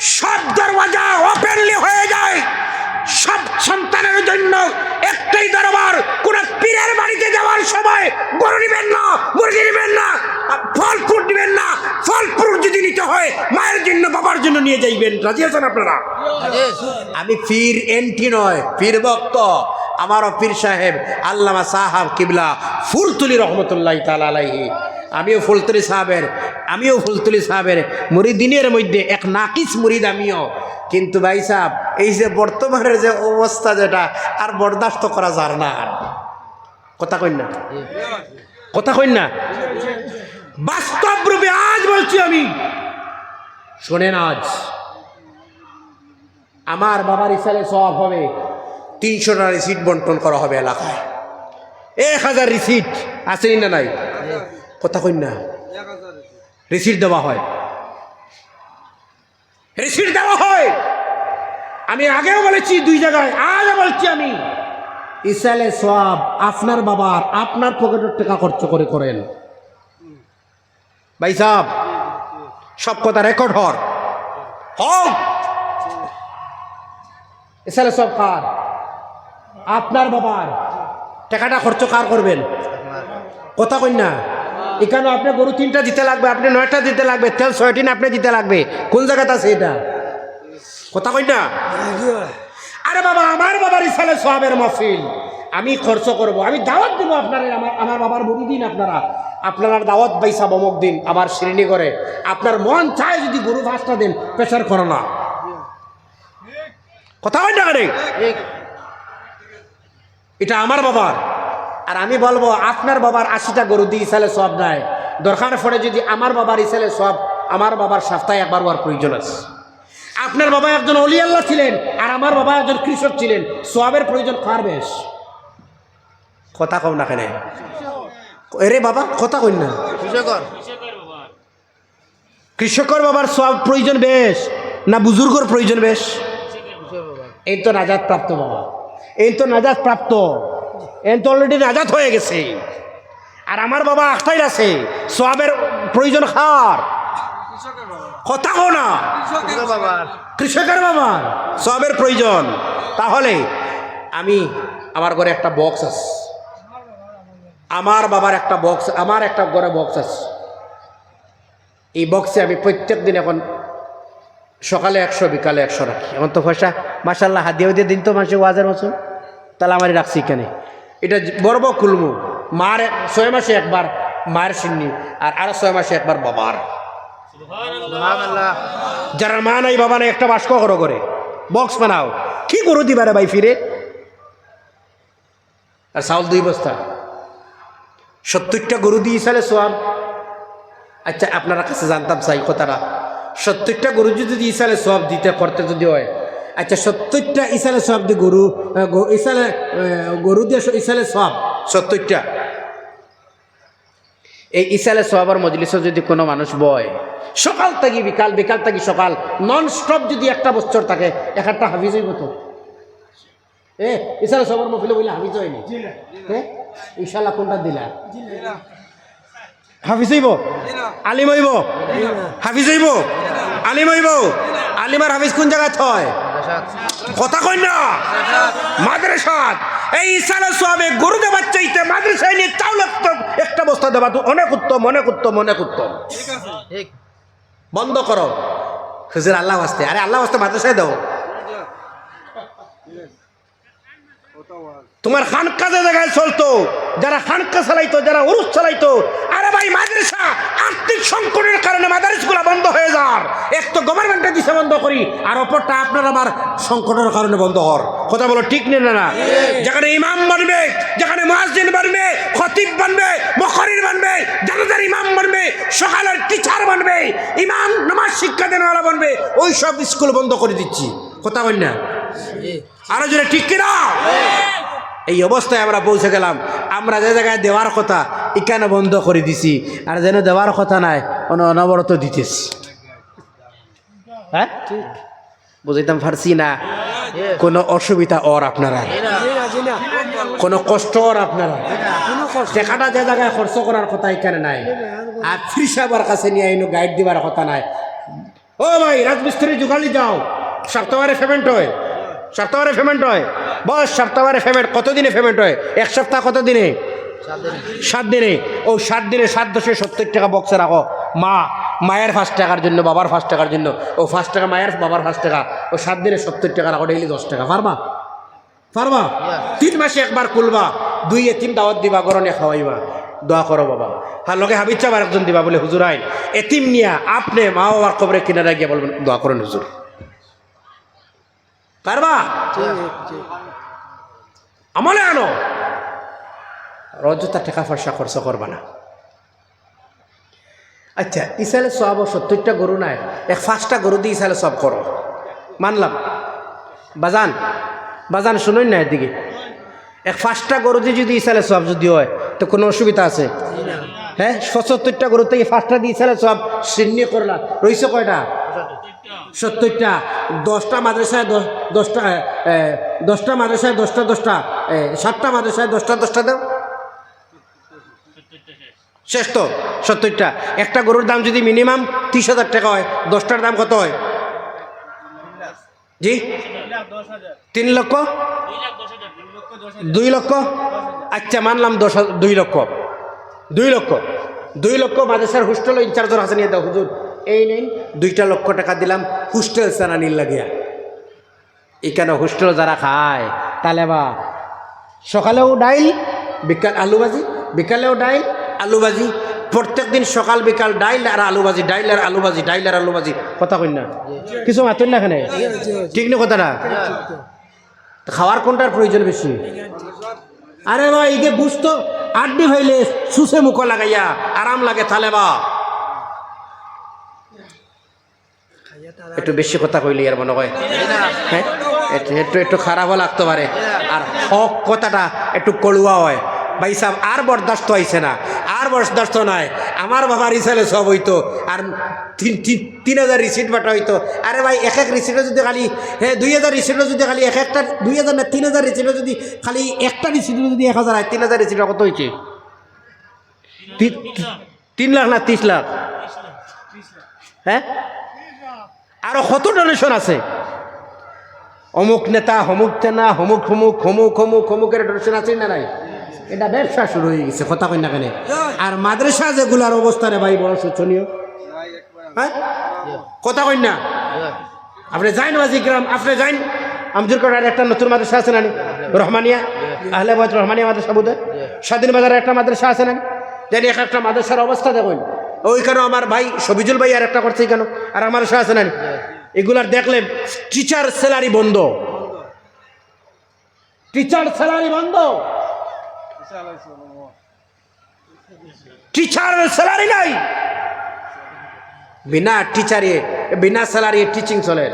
সব দরওয়াজা ওপেনলি হয়ে যায়। সব সন্তানের জন্য একটাই দরবার, কোন পীরের বাড়িতে যাওয়ার সময় গরু নিবেন না, মুরগি নিবেন না, ফল ফ্রুট নিবেন না, ফল ফ্রুট যদি নিতে হয়, মায়ের জন্য, বাবার জন্য নিয়ে যাইবেন। রাজি আছেন আপনারা? আমি পীর এন্টি নয়, পীর ভক্ত। আমারও পীর সাহেব আল্লামা সাহাব কিবলা ফুলতুলি রহমতুল্লাহ তালাহি আমিও ফুলতুলি সাহাবের, আমিও ফুলতুলি সাহেবের। মুরিদিনের মধ্যে এক নাকিস মুরিদ আমিও। কিন্তু ভাই সাহেব, এই যে বর্তমানের যে অবস্থা যেটা, আর বরদাস্ত করা যার না। আর কথা কই না? কথা কই না? বাস্তব রূপে আজ বলছি আমি, শোনেন আজ, আমার বাবার ইসালে সব হবে তিনশোটা রিসিট বন্টন করা হবে এলাকায়। এক হাজার রিসিট আছে না নাই? কথা না। রিসিট দেওয়া হয়। রিসিট দেওয়া হয়। আমি আগেও বলেছি দুই জায়গায়, আজও বলছি আমি। ইসালে সব আপনার বাবার, আপনার পকেটের টাকা খরচ করে করেন। ভাই সাহ সব কথা রেকর্ড হর হোক। এছাড়া সব কার? আপনার বাবার। টাকাটা খরচ কার করবেন? কথা কই এখানে আপনি গরু তিনটা দিতে লাগবে, আপনি নয়টা দিতে লাগবে, তেল ছয়টিন আপনি দিতে লাগবে। কোন জায়গাতে আছে এটা? কথা কই না? আরে বাবা, আমার বাবার ইসালে সোহাবের মফিল আমি খরচ করব, আমি দাওয়াত দেবো আপনারা, আমার আমার বাবার মুড়ি দিন আপনারা। আপনারা দাওয়াত বাইসা বমক দিন আমার শ্রেণি করে। আপনার মন চায় যদি গরু ফাঁসটা দেন প্রেশার করো না। কথা হয় না এটা আমার বাবার। আর আমি বলব আপনার বাবার আশিটা গরু দিয়ে ইসালে সব নাই। দরকার পড়ে যদি আমার বাবার ইসালে সব আমার বাবার সপ্তাহে একবার হওয়ার প্রয়োজন আছে। আপনার বাবা একজন অলি আল্লাহ ছিলেন আর আমার বাবা একজন কৃষক ছিলেন সবের প্রয়োজন কার বেশ? কথা কম না কেন। এরে বাবা কথা কই না। কৃষকর। কৃষকর বাবার সব প্রয়োজন বেশ না বুজুর্গর প্রয়োজন বেশ? এই তো নাজাদ প্রাপ্ত বাবা। এই তো নাজাদ প্রাপ্ত এই তো অলরেডি নাজাদ হয়ে গেছে। আর আমার বাবা একটাই আছে সবের প্রয়োজন খার কথা কো না। কৃষক কৃষকের বাবার সবের প্রয়োজন। তাহলে আমি আমার ঘরে একটা বক্স আছে। আমার বাবার একটা বক্স আমার একটা ঘরে বক্স আছে। এই বক্সে আমি প্রত্যেক দিন এখন সকালে একশো, বিকালে একশো রাখি। এমন তো পয়সা মাসাল্লাহ হাত দিয়ে দিন তো মাসে ওয়াজের বছর। তাহলে আমারই রাখছি এখানে। এটা বর্ব খুলমু মার ছয় মাসে একবার মায়ের সিন্নি আর আরও ছয় মাসে একবার বাবার। যারা মা নাই বাবা নাই একটা বাস্ক করো করে। বক্স বানাও। কি করো দিবারে ভাই ফিরে? আর চাউল দুই বস্তা। সত্তরটা গরু দিয়ে সালে সোয়াব আচ্ছা আপনারা কাছে জানতাম চাই কথাটা। সত্তরটা গরু যদি ইসালে সব দিতে করতে যদি হয়। আচ্ছা সত্তরটা ইসালে সব দিয়ে গরু ইসালে গরু দিয়ে ইসালে সব? সত্তরটা। এই ইসালে সবার মজলিসে যদি কোনো মানুষ বয় সকাল থাকি বিকাল বিকাল থেকে সকাল নন স্টপ যদি একটা বছর থাকে এক একটা হাফিজ হইব তো? এ ইসালে সবার মফিলে বলে হাফিজ হয়নি? হ্যাঁ ইশাল্লাহ কোনটা দিলা? হাফিজ হইব? আলিম হইব? হাফিজ হইব? আলিম হইব? আলিম আর হাফিজ কোন জায়গায় হয় কথা কই না। মাদ্রাসাত। এই ইসালে সবে গরু দেবার চাইতে মাদ্রাসায় নিয়ে চাউল একটা- একটা বস্তা দেবা তো অনেক উত্তম অনেক উত্তম অনেক উত্তম। ঠিক বন্ধ করো। হুজুর আল্লাহ আসতে আরে আল্লাহ আসতে মাদ্রাসায় দাও। তোমার খানকা যে জায়গায় চলতো যারা খানকা চালাইতো যারা উরুস চালাইতো আরে ভাই মাদ্রাসা আর্থিক বন্ধ হয়ে এক তো গভর্নমেন্টে দিছে বন্ধ করি, আর অপরটা আপনার আবার সংকটের কারণে বন্ধ হর কথা বলো ঠিক নেই না যেখানে ইমাম বানবে, যেখানে মহাজিন বানবে, খতিব বানবে, মখরির বানবে, জানাজার ইমাম বানবে, সকালের টিচার বানবে, ইমাম, নামাজ শিক্ষা দেনওয়ালা বানবে, ওই সব স্কুল বন্ধ করে দিচ্ছি। কথা বল না? আরও জোরে ঠিক কিনা? এই অবস্থায় আমরা পৌঁছে গেলাম। আমরা যে জায়গায় দেওয়ার কথা, এখানে বন্ধ করে দিছি। আর যেন দেওয়ার কথা নাই অন অনবরত দিতেছি। হ্যাঁ? বুঝাইতাম পারছি না? কোনো অসুবিধা ওর আপনারা। কোনো কষ্ট ওর আপনারা। টাকাটা যে জায়গায় খরচ করার কথা এখানে নাই। আর ফ্রি সাহেবের কাছে নিয়ে আইনো গাইড দিবার কথা নাই। ও ভাই, রাজমিস্ত্রি যুগালি যাও। সপ্তাহে পেমেন্ট হয়। সপ্তাহে পেমেন্ট হয়। বস, সপ্তাহে পেমেন্ট কত দিনে পেমেন্ট হয়? এক সপ্তাহ কত দিনে সাত দিনে। ও সাত দিনে, সাত দশে সত্তর টাকা বক্সে রাখো। মা মায়ের পাঁচ টাকার জন্য বাবার পাঁচ টাকার জন্য। ও পাঁচ টাকা মায়ের বাবার পাঁচ টাকা। ও সাত দিনে সত্তর টাকা রাখো ডেইলি দশ টাকা। পারবা? পারবা? তিন মাসে একবার খুলবা দুই এ তিন দাওয়াত দিবা গরনে খাওয়াইবা। দোয়া করো বাবা। আর লগে হাবিজ চাবার একজন দিবা বলে হুজুর আইন। এতিম নিয়া আপনি মা বাবার খবরে কিনারা গিয়ে বলবেন দোয়া করেন হুজুর। পারবা? আমলে আনো। রজতা টাকা পয়সা খরচ করবা না। আচ্ছা ইসালে সব সত্তরটা গরু নাই, এক পাঁচটা গরু দিয়ে ইসালে সব করো। মানলাম। বাজান বাজান শুনুন না এদিকে। এক পাঁচটা গরু দিয়ে যদি ইসালে সব যদি হয়, তো কোনো অসুবিধা আছে? হ্যাঁ সত্তরটা গরু থেকে পাঁচটা দিয়ে ইসালে সব শূন্য করলা। রইছে কয়টা? সত্তরটা। দশটা মাদ্রাসায় দশ- দশটা দশটা মাদ্রাসায় দশটা দশটা সাতটা মাদ্রাসায় দশটা দশটা দাও। শেষ তো সত্তরটা। একটা গরুর দাম যদি মিনিমাম তিরিশ হাজার টাকা হয়, দশটার দাম কত হয়? জি? তিন লক্ষ? দুই লক্ষ? আচ্ছা মানলাম দশ দুই লক্ষ। দুই লক্ষ। দুই লক্ষ মাদ্রাসার হোস্টেল ইনচার্জর নিয়ে দাও, হুজুর। এই নেই, দুইটা লক্ষ টাকা দিলাম, হোস্টেল সারানির লাগিয়া। এখানে হোস্টেল যারা খায়, তাহলে বা সকালেও ডাইল, বিকাল আলু ভাজি, বিকালেও ডাইল আলু ভাজি প্রত্যেক দিন সকাল, বিকাল ডাইল আর আলু ভাজি ডাইল আর আলু ভাজি ডাইল আর আলু ভাজি কথা কই না। কিছু মাতুন না এখানে? ঠিক না কথাটা? খাওয়ার কোনটার প্রয়োজন বেশি? আরে ভাই ইকে বুঝতো, আড্ডি ভাইলে সুসে মুখ লাগাইয়া আরাম লাগে তাহলে বা। একটু বেশি কথা কইলি আর মনে হয়। হ্যাঁ? একটু একটু খারাপও লাগতে পারে। আর হক কথাটা একটু কড়ুয়া হয়। ভাই সাহেব আর বরদাস্ত হয়েছে না। আর বরদাস্ত নাই আমার বাবার ইসালে সব হইতো, আর তিন তিন হাজার রিসিট বাটা হইতো। আরে ভাই, এক এক রিসিটে যদি খালি হ্যাঁ দুই হাজার রিসিটে যদি খালি এক একটা, দুই হাজার না, তিন হাজার রিসিটে যদি খালি একটা রিসিটে যদি এক হাজার হয়, তিন হাজার রিসিটে কত হয়েছে তিন লাখ না তিরিশ লাখ? হ্যাঁ? আরও কত ডোনেশন আছে? অমুক নেতা হমুক তেনা হমুক হমুক হমুক হমুক হমুকের ডোনেশন আছে না নাই? এটা ব্যবসা শুরু হয়ে গেছে, কথা কই না কেন? আর মাদ্রাসা যেগুলার অবস্থা রে ভাই, বড় শোচনীয়। হ্যাঁ? কথা কই না? আপনি যাইন বাজি গ্রাম, আপনি যাইন। আমজুর করার একটা নতুন মাদ্রাসা আছে না রহমানিয়া, আহলে বাজ রহমানিয়া মাদ্রাসা বোধ স্বাধীন বাজারে একটা মাদ্রাসা আছে না জানি এক একটা মাদ্রাসার অবস্থা দেখুন। ওইখানে আমার ভাই সবিজুল ভাই আর একটা করছে কেন আর আমার মাদ্রাসা আছে না এগুলার দেখলে টিচার স্যালারি বন্ধ। টিচার স্যালারি বন্ধ। টিচার স্যালারি নাই। বিনা টিচারে বিনা স্যালারি টিচিং চলে।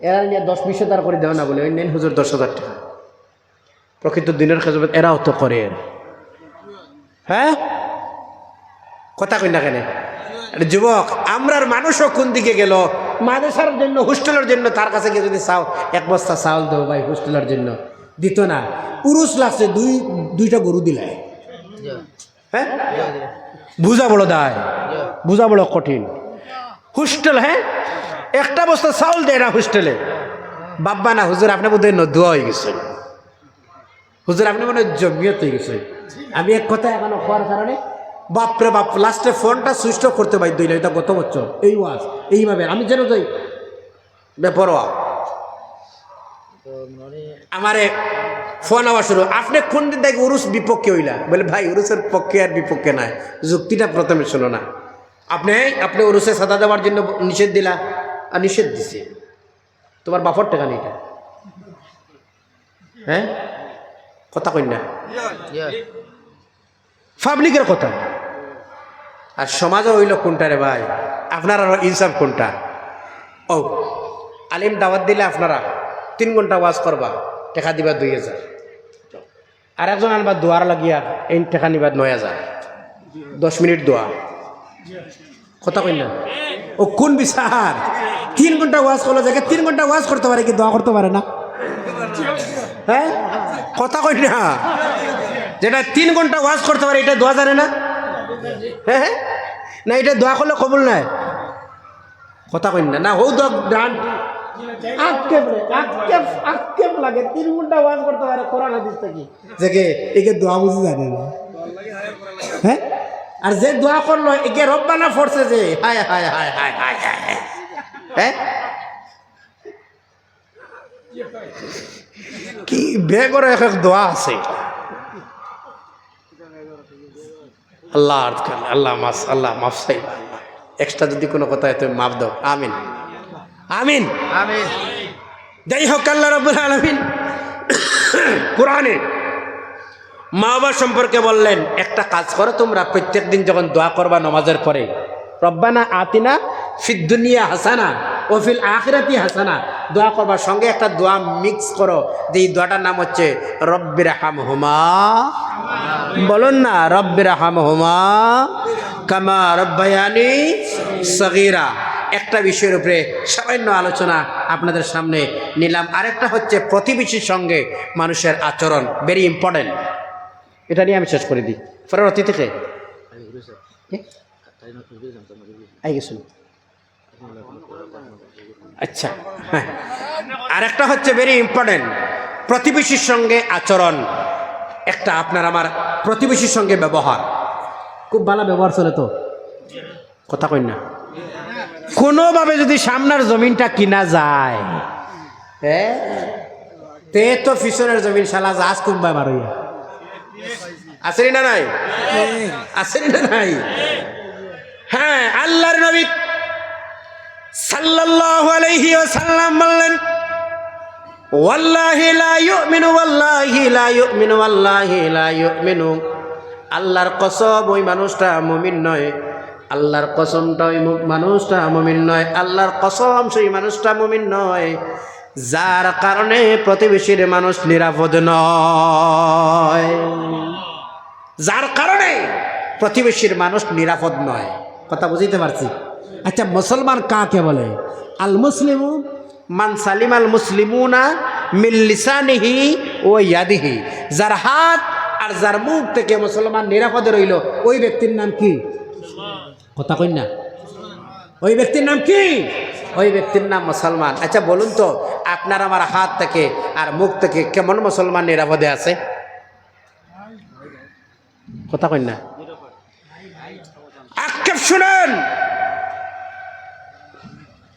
এরা নিয়ে দশ বিশ হাজার করে দেওয়া না বলে নেন হুজুর দশ হাজার টাকা। প্রকৃত দিনের খেজবত এরাও তো করে। হ্যাঁ? কথা কই না কেন? যুবক, আমরার মানুষও কোন দিকে গেল? মাদ্রাসার জন্য হোস্টেলের জন্য, তার কাছে গিয়ে যদি চাও, এক বস্তা চাউল দেবো ভাই হোস্টেলের জন্য। দিত না। পুরুষ লাগছে দুই, দুইটা গরু দিলাই হ্যাঁ? বুঝা বড় দায়। বুঝা বড় কঠিন। হোস্টেল হ্যাঁ? একটা বস্তা চাউল দেয় না হোস্টেলে। বাব্বা না, হুজুর, আপনি বোধহয় নদুয়া হয়ে গেছে হুজুর, আপনি মনে হয় জমিয়ত হয়ে গেছে আমি এক কথা এখনও হওয়ার কারণে বাপরে বাপ, লাস্টে ফোনটা সুইচ অফ করতে দইলে এটা গত বছর। এই ওয়াজ, এইভাবে। আমি যেন যাই। বেপরোয়া। আমারে ফোন আওয়া শুরু। আপনি কোন দিন দেখি উরুস বিপক্ষে হইলা? বলে, ভাই, উরুসের পক্ষে আর বিপক্ষে নাই। যুক্তিটা প্রথমে শোনো না। আপনি আপনি উরুসে সাদা দেওয়ার জন্য নিষেধ দিলা আর নিষেধ দিছে। তোমার বাপর টাকা নেই এটা। হ্যাঁ? কথা কই না। পাবলিকের কথা। আর সমাজও হইল কোনটা রে ভাই? আপনার ইনসাফ কোনটা? ও, আলিম দাওয়াত দিলে আপনারা তিন ঘণ্টা ওয়াজ করবা টাকা দিবা দুই হাজার আর একজন আনবা দোয়ার লাগিয়া এই টাকা নিবা নয় হাজার দশ মিনিট দোয়া কথা কই না ও কোন বিচার তিন ঘণ্টা ওয়াজ করল যাকে তিন ঘণ্টা ওয়াজ করতে পারে কি দোয়া করতে পারে না? হ্যাঁ কথা কই না যেটা তিন ঘণ্টা ওয়াজ করতে পারে এটা দোয়া জানে না? হ্যাঁ? না, এটা দোয়া করলে কবুল নাই? কথা কইন? না না হৌ ডান করতে যে হ্যাঁ? আর যে দোয়া করল একে রব্বানা ফরছে যে, হায় হায় হায় হায় হায় হায় কি বেগর এক এক দোয়া আছে। আল্লাহ আল্লাহ মাস আল্লাহ মাফ সাইব এক্সট্রা যদি কোনো কথা তুমি মাফ দাও। আমিন। আমিন। যাই হোক আল্লাহ রব্বুল আলমিন কোরআনে মা বাবা সম্পর্কে বললেন একটা কাজ করো তোমরা প্রত্যেক দিন যখন দোয়া করবা নমাজের পরে রব্বানা আতিনা ফিদ্দুনিয়া হাসানা ও ফিল আখিরাতি হাসানা। দোয়া করবার সঙ্গে একটা দোয়া মিক্স করো যে এই দোয়াটার নাম হচ্ছে রব্বির হাম হুমা বলুন না রব্বির হাম হুমা কামা রব্বায়ানি সগিরা। একটা বিষয়ের উপরে সামান্য আলোচনা আপনাদের সামনে নিলাম। আরেকটা হচ্ছে প্রতিবেশীর সঙ্গে মানুষের আচরণ ভেরি ইম্পর্টেন্ট এটা নিয়ে আমি শেষ করে দিই। পরবর্তী থেকে? আই আচ্ছা হ্যাঁ। আরেকটা হচ্ছে ভেরি ইম্পর্টেন্ট প্রতিবেশীর সঙ্গে আচরণ। একটা আপনার আমার প্রতিবেশীর সঙ্গে ব্যবহার। খুব ভালো ব্যবহার চলে তো। কথা কই না। কোনোভাবে যদি সামনের জমিনটা কিনা যায় হ্যাঁ তে জমিন শালা জাহাজ কুম্বা মারইয়া। আসেনি না নাই? আসেনি না নাই? হ্যাঁ আল্লাহর নবী সাল্লাল্লাহু আলাইহি ওয়াসাল্লাম বললেন, ওয়াল্লাহি লা ইউমিনু, ওয়াল্লাহি লা ইউমিনু, ওয়াল্লাহি লা ইউমিনু। আল্লাহর কসম, ওই মানুষটা মুমিন নয়। আল্লাহর কসমটা ওই মানুষটা মুমিন নয়, আল্লাহর কসম সেই মানুষটা মুমিন নয়, যার কারণে প্রতিবেশীর মানুষ নিরাপদ নয়। যার কারণে প্রতিবেশীর মানুষ নিরাপদ নয়। কথা বুঝতে পারছি? আচ্ছা মুসলমান কাকে বলে? আল মুসলিম মান সালিম আল মুসলিমুনা মিল্লিসানিহি ও ইয়াদিহি। যার হাত আর যার মুখ থেকে মুসলমান নিরাপদে রইল, ওই ব্যক্তির নাম কি? কথা কই না। ওই ব্যক্তির নাম কি? ওই ব্যক্তির নাম মুসলমান। আচ্ছা বলুন তো আপনার আমার হাত থেকে আর মুখ থেকে কেমন মুসলমান নিরাপদে আছে? কথা কই না। আক্ষেপ শুনেন।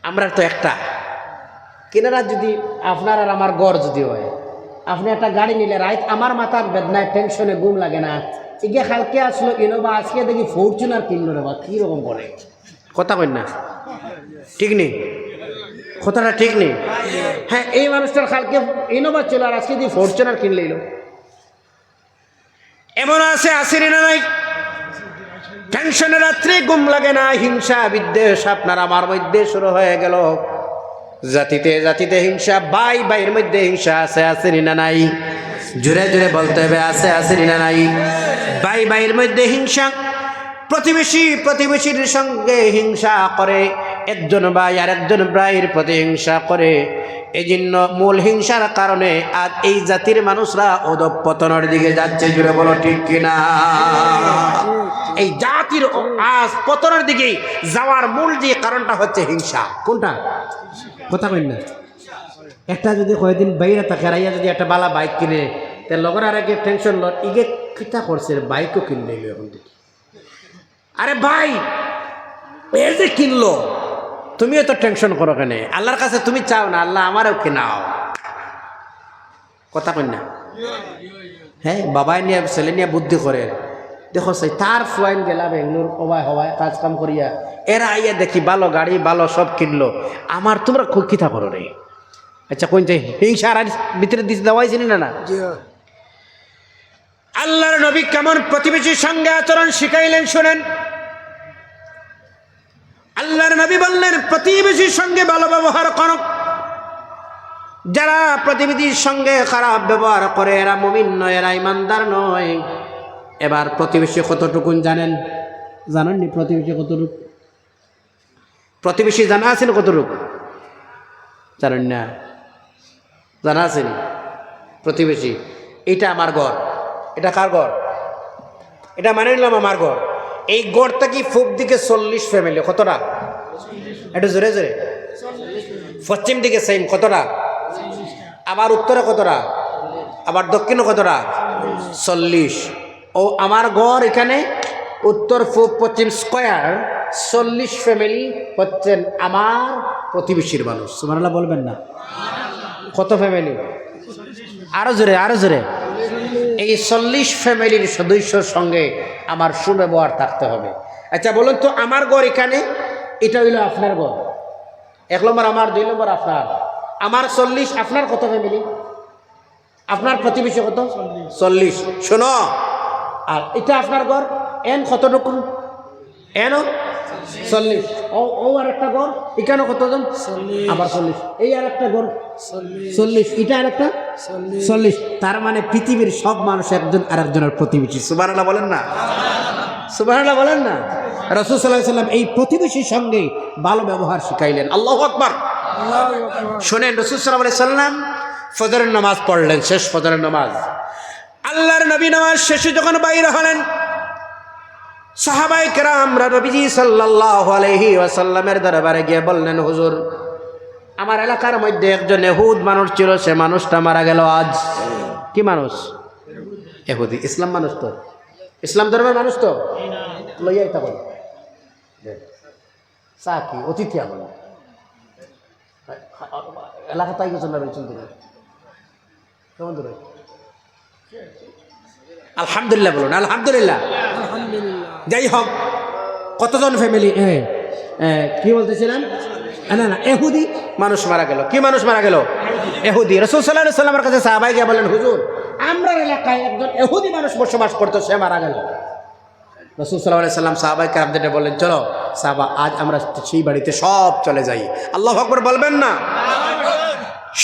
আমরা তো একটা। কিনারা যদি আপনার আর আমার গড় যদি হয় আপনি একটা গাড়ি নিলে রাইত আমার মাথার বেদনায় টেনশনে গুম লাগে না। এগে কালকে আসলো ইনোভা আজকে দেখি ফরচুনার কিনলো রে বা কীরকম করে কথা কই না। ঠিক নেই। কথাটা ঠিক নেই। হ্যাঁ এই মানুষটার কালকে ইনোভা ছিল আর আজকে দিয়ে ফরচুনার কিনলে এলো এমন আছে আসেনি না নাই? টেনশনে রাত্রে ঘুম লাগে না হিংসা বিদ্বেষ আপনার আমার মধ্যে শুরু হয়ে গেল। জাতিতে জাতিতে হিংসা বাই ভাইয়ের মধ্যে হিংসা আছে আসেনি না নাই? জোরে জোরে বলতে হবে, আছে আছে না নাই? ভাই ভাইয়ের মধ্যে হিংসা। প্রতিবেশী প্রতিবেশীর সঙ্গে হিংসা করে, একজন ভাই আর একজন ভাইয়ের প্রতি হিংসা করে। এই জন্য মূল হিংসার কারণে আজ এই জাতির মানুষরা অধপতনের দিকে যাচ্ছে জুড়ে বলো ঠিক কিনা? এই জাতির আজ পতনের দিকে যাওয়ার মূল যে কারণটা হচ্ছে হিংসা। কোনটা? কথা কই না। একটা যদি কয়েকদিন বাইরে থাকে রাইয়া যদি একটা বালা বাইক কিনে, তে লগর আর আগে টেনশন ল ইগে কিতা করছে বাইকও কিনলে এখন দেখি। আরে ভাই এ যে কিনলো তুমিও তো টেনশন করো কেন? আল্লাহর কাছে তুমি চাও না, আল্লাহ আমারও কিনাও। কথা কই না? হ্যাঁ বাবাই নিয়ে, ছেলে নিয়ে বুদ্ধি করে দেখো সেই তার ফুয়াইন গেলা বেঙ্গলোর হবাই হবাই, কাজ কাম করিয়া এরা আইয়া দেখি ভালো গাড়ি ভালো সব কিনলো। আমার তোমরা খুব কিতা করো রে? আচ্ছা কোন যে হিংসা আর ভিতরে দিতে দেওয়াই চিনি না না? আল্লাহর নবী কেমন প্রতিবেশীর সঙ্গে আচরণ শিখাইলেন শোনেন। আল্লাহর নবী বললেন প্রতিবেশীর সঙ্গে ভালো ব্যবহার করো। যারা প্রতিবেশীর সঙ্গে খারাপ ব্যবহার করে এরা মুমিন নয় এরা ইমানদার নয়। এবার প্রতিবেশী কতটুকুন জানেন? জানেননি প্রতিবেশী কতটুকু? প্রতিবেশী জানা আছেন কতটুকু? জানেন না। জানা আছেন প্রতিবেশী। এটা আমার ঘর। এটা কার ঘর? এটা মানে নিলাম আমার ঘর। এই গড়টা কি ফুক দিকে চল্লিশ ফ্যামিলি কতটা? একটু জোরে জোরে। পশ্চিম দিকে সেম কতটা? আবার উত্তরে কতটা? আবার দক্ষিণে কতটা? চল্লিশ। ও, আমার ঘর এখানে উত্তর পূব পশ্চিম স্কোয়ার চল্লিশ ফ্যামিলি হচ্ছেন আমার প্রতিবেশীর মানুষ। সুমানাল্লাহ বলবেন না। কত ফ্যামিলি আরও জোরে আরও জোরে। এই চল্লিশ ফ্যামিলির সদস্যর সঙ্গে আমার সুব্যবহার থাকতে হবে। আচ্ছা বলুন তো, আমার ঘর এখানে? এটা হইল আপনার ঘর। এক নম্বর আমার, দুই নম্বর আপনার। আমার চল্লিশ, আপনার কত ফ্যামিলি আপনার প্রতিবেশী কত? চল্লিশ। শোনো, আর এটা আপনার ঘর? এন কতটুকু? এন চল্লিশ। ও ও আর একটা ঘর এখানে কতজন আবার চল্লিশ। এই আর একটা ঘর চল্লিশ। এটা আর একটা চল্লিশ। তার মানে পৃথিবীর সব মানুষ একজন আর একজনের প্রতিবেশী। সুবাহ বলেন না? সুবাহ বলেন না? রসুল সাল্লাহ সাল্লাম এই প্রতিবেশীর সঙ্গে ভালো ব্যবহার শিখাইলেন। আল্লাহ আকবার। শোনেন রসুল সাল্লাহ সাল্লাম ফজরের নামাজ পড়লেন শেষ ফজরের নামাজ। আল্লাহর নবী নামাজ শেষে যখন বাইরে হলেন সাহাবাই কেরামরা নবীজি সাল্লাহ আলহি ওয়াসাল্লামের দরবারে গিয়ে বললেন, হুজুর, আমার এলাকার মধ্যে একজন এহুদ মানুষ ছিল, সে মানুষটা মারা গেল আজ। কি মানুষ? এহুদি, ইসলাম মানুষ তো। ইসলাম ধর্মের মানুষ তো? লইয়াই তা বল। চা কি? অতিথি আমার এলাকা তাই রয়েছেন তুমি কেমন দূরে? আলহামদুলিল্লাহ বলুন আলহামদুলিল্লাহ। যাই হোক কতজন ফ্যামিলি কি বলতেছিলাম আহ, না না এহুদি মানুষ মারা গেল। কি মানুষ মারা গেল? এহুদি। রসুল সাল্লাহ সাল্লামের কাছে সাহাবাই গিয়ে বলেন হুজুর আমরা এলাকায় একজন এহুদি মানুষ বসবাস করতো সে মারা গেল। রসুল সাল্লাহ সাল্লাম সাহাবাই কারামদেরকে বললেন চলো সাহাবা আজ আমরা সেই বাড়িতে সব চলে যাই। আল্লাহ আকবর বলবেন না?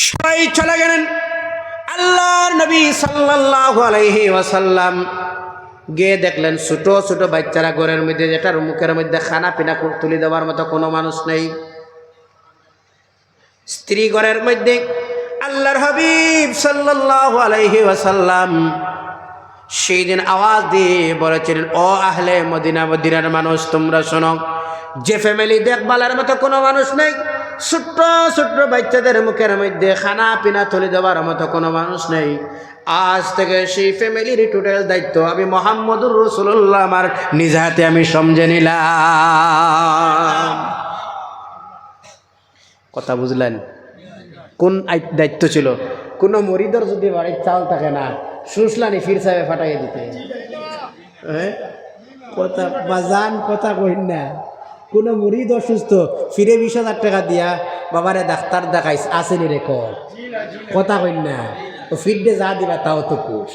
সবাই চলে গেলেন। আল্লাহর নবী সাল্লাল্লাহু আলাইহি ওয়াসাল্লাম গিয়ে দেখলেন, ছোট ছোট বাচ্চারা ঘরের মধ্যে যেটার মুখের মধ্যে খানা পিনা তুলে দেওয়ার মতো কোনো মানুষ নেই। স্ত্রী ঘরের মধ্যে আল্লাহর হাবিব সাল্লাল্লাহু আলাইহি ওয়াসাল্লাম সেই দিন আওয়াজ দিয়ে বলেছিলেন, ও আহলে মদিনা, মদিনার মানুষ, তোমরা শোনো, যে ফ্যামিলি দেখভালের মতো কোনো মানুষ নেই ছোট্ট ছোট্ট বাচ্চাদের মুখের মধ্যে খানা পিনা তুলে দেওয়ার মতো কোনো মানুষ নেই। আজ থেকে সেই ফ্যামিলির টোটাল দায়িত্ব আমি মোহাম্মদুর রসুল্লাহ আমার নিজ হাতে আমি সমঝে নিলাম। কথা বুঝলেন? কোন দায়িত্ব ছিল? কোনো মরিদর যদি বাড়ির চাল থাকে না শুসলানি ফির সাহেব ফাটাইয়ে দিতে। হ্যাঁ? কথা বাজান কথা কইন না। কোনো মরিদ অসুস্থ, ফিরে বিশ হাজার টাকা দিয়া বাবারে ডাক্তার দেখাইস, আসেনি রেকর্ড কথা কইন না, ও ফিরডে যা দিবা তাও তো কুশ।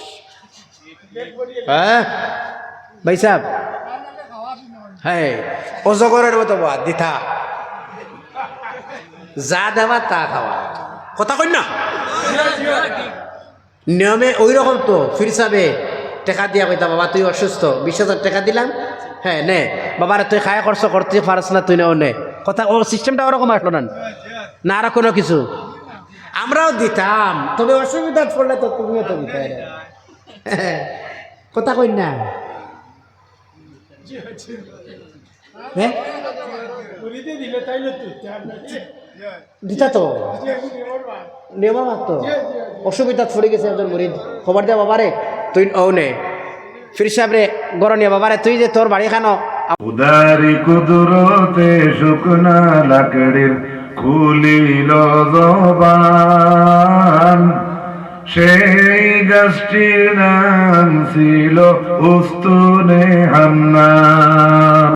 হ্যাঁ? ভাই সাহেব। হ্যাঁ অজগরের মতো বাদ দিথা যা দেওয়া তা খাওয়া। কথা কই না? নিয়মে ওই রকম তো ফিরসাবে টাকা দিয়া কইতা, বাবা তুই অসুস্থ, বিশ হাজার টাকা দিলাম হ্যাঁ নে। বাবারে, তুই খায় খরচ করতে পারস না, তুই নেও নে। কথা, ও সিস্টেমটা ওরকম আসলো না? না, আর কোনো কিছু? আমরাও দিতাম। তবে অসুবিধা পড়লে তো তুমিও তো দিতে কথা কই না? দিতা তো? নেওয়া মাত্র অসুবিধা পড়ে গেছে একজন মরিদ খবর দে বাবারে। তুই ও নে। ফির সাহেব রে গরনিয়া বাবারে, তুই যে তোর বাড়ি খানো। উদারি কুদরতে শুকনা লাকড়ির খুলিল জবান। সেই গাছটির নাম ছিল উস্তুনে হান্না